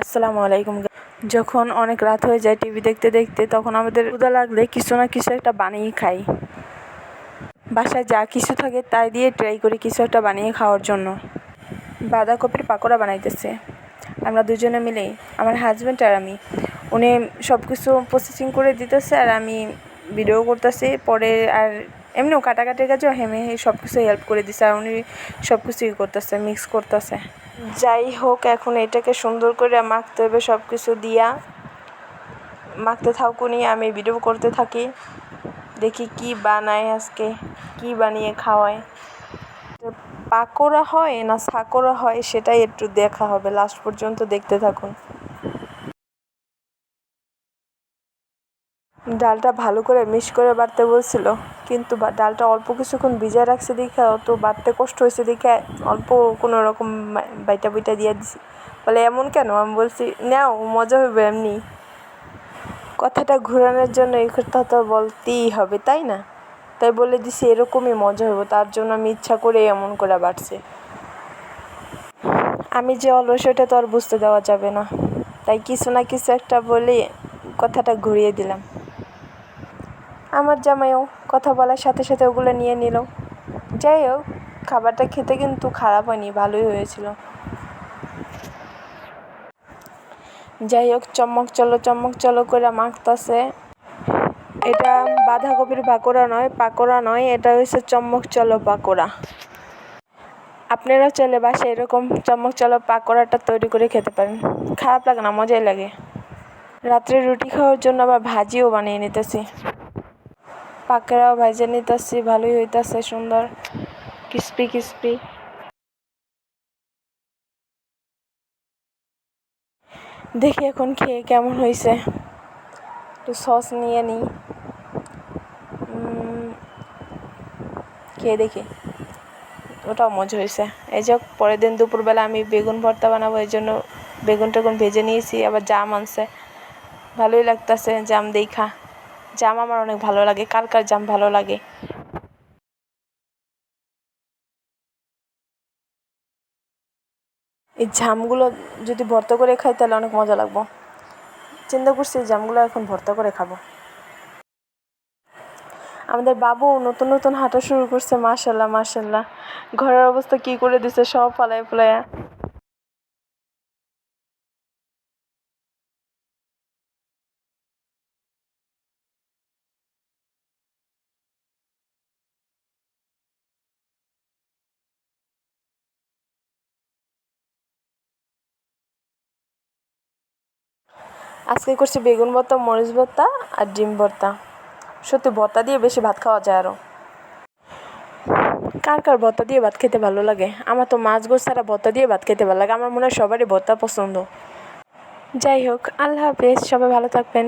আসসালামু আলাইকুম। যখন অনেক রাত হয়ে যায় টিভি দেখতে দেখতে, তখন আমাদের উদা লাগলে কিছু না কিছু একটা বানিয়ে খাই। বাসায় যা কিছু থাকে তাই দিয়ে ট্রাই করি কিছু একটা বানিয়ে খাওয়ার জন্য। বাঁধাকপির পাকোড়া বানাইতেছে। আমরা দুজনে মিলে, আমার হাজব্যান্ড আর আমি। উনি সব কিছু প্রসেসিং করে দিতেছে আর আমি ভিডিও করতেছি। পরে আর এমনিও কাটাকাটির কাজেও হেমে সব কিছু হেল্প করে দিছে আর উনি সব কিছুই করতেছে মিক্স করতেছে। যাই হোক, এখন এটাকে সুন্দর করে মাখতে হবে সব কিছু দিয়া। মাখতে থাকুনি, আমি ভিডিও করতে থাকি। দেখি কি বানায় আজকে, কি বানিয়ে খাওয়ায়। পাকোড়া হয় না সাকোড়া হয়, সেটাই একটু দেখা হবে। লাস্ট পর্যন্ত দেখতে থাকুন। ডালটা ভালো করে মিক্স করে বাটতে বলছিল। কিন্তু ডালটা অল্প কিছুক্ষণ ভিজায় রাখছে দেখে অত বাটতে কষ্ট হয়েছে দেখে অল্প কোনো রকম বাইটা বুইটা দিয়ে দিছি। বলে, এমন কেন? আমি বলছি, নাও, মজা হবে এমনি। কথাটা ঘোরানোর জন্য এই কথা তো বলতেই হবে, তাই না? তাই বলে দিছি, এরকমই মজা হবে তার জন্য আমি ইচ্ছা করে এমন করে বাড়ছে। আমি যে অলস ওটা তো আর বুঝতে দেওয়া যাবে না। তাই কিছু না কিছু একটা বলে কথাটা ঘুরিয়ে দিলাম। আমার জামাইও কথা বলার সাথে সাথে ওগুলো নিয়ে নিল। যাই হোক, খাবারটা খেতে কিন্তু খারাপ হয়নি, ভালোই হয়েছিল। যাই হোক চমক চলো চমক চলো করে মাখতাছে। এটা বাঁধাকপির পাকোড়া নয় পাকোড়া নয়, এটা হচ্ছে চমক চলো পাকোড়া। আপনারাও চলে বাসায় এরকম চমক চলো পাকোড়াটা তৈরি করে খেতে পারেন। খারাপ লাগে না, মজাই লাগে। রাত্রে রুটি খাওয়ার জন্য আবার ভাজিও বানিয়ে নিতেছি। পাকোড়াও ভাজে নিতেছি, ভালোই হইতাছে, সুন্দর। ক্রিস্পি ক্রিস্পি দেখি এখন খেয়ে কেমন হয়েছে একটু সস নিয়ে নিই। খেয়ে দেখি। ওটাও মজা হয়েছে এই যে পরের দিন দুপুরবেলা আমি বেগুন ভর্তা বানাবো, এই জন্য বেগুন টেগুন ভেজে নিয়েছি, আবার জাম আনছে। ভালোই লাগতেছে, জাম দেখা জাম আমার অনেক ভালো লাগে, কার কার জাম ভালো লাগে? এই জামগুলো যদি ভর্তা করে খাই তাহলে অনেক মজা লাগবো। চিন্তা করছি এই জামগুলো এখন ভর্তা করে খাব। আমাদের বাবু নতুন নতুন হাঁটা শুরু করছে, মাশাল্লাহ মাশাল্লাহ। ঘরের অবস্থা কি করে দিছে, সব ফালায় ফুলায়া আজকে করছি বেগুন ভর্তা, মরিচ ভর্তা আর ডিম ভর্তা। সত্যি ভর্তা দিয়ে বেশি ভাত খাওয়া যায় আরও কার কার ভর্তা দিয়ে ভাত খেতে ভালো লাগে? আমার তো মাছ গোছ ছাড়া ভর্তা দিয়ে ভাত খেতে ভালো লাগে। আমার মনে হয় সবারই ভর্তা পছন্দ। যাই হোক, আল্লাহ হাফেজ, সবাই ভালো থাকবেন।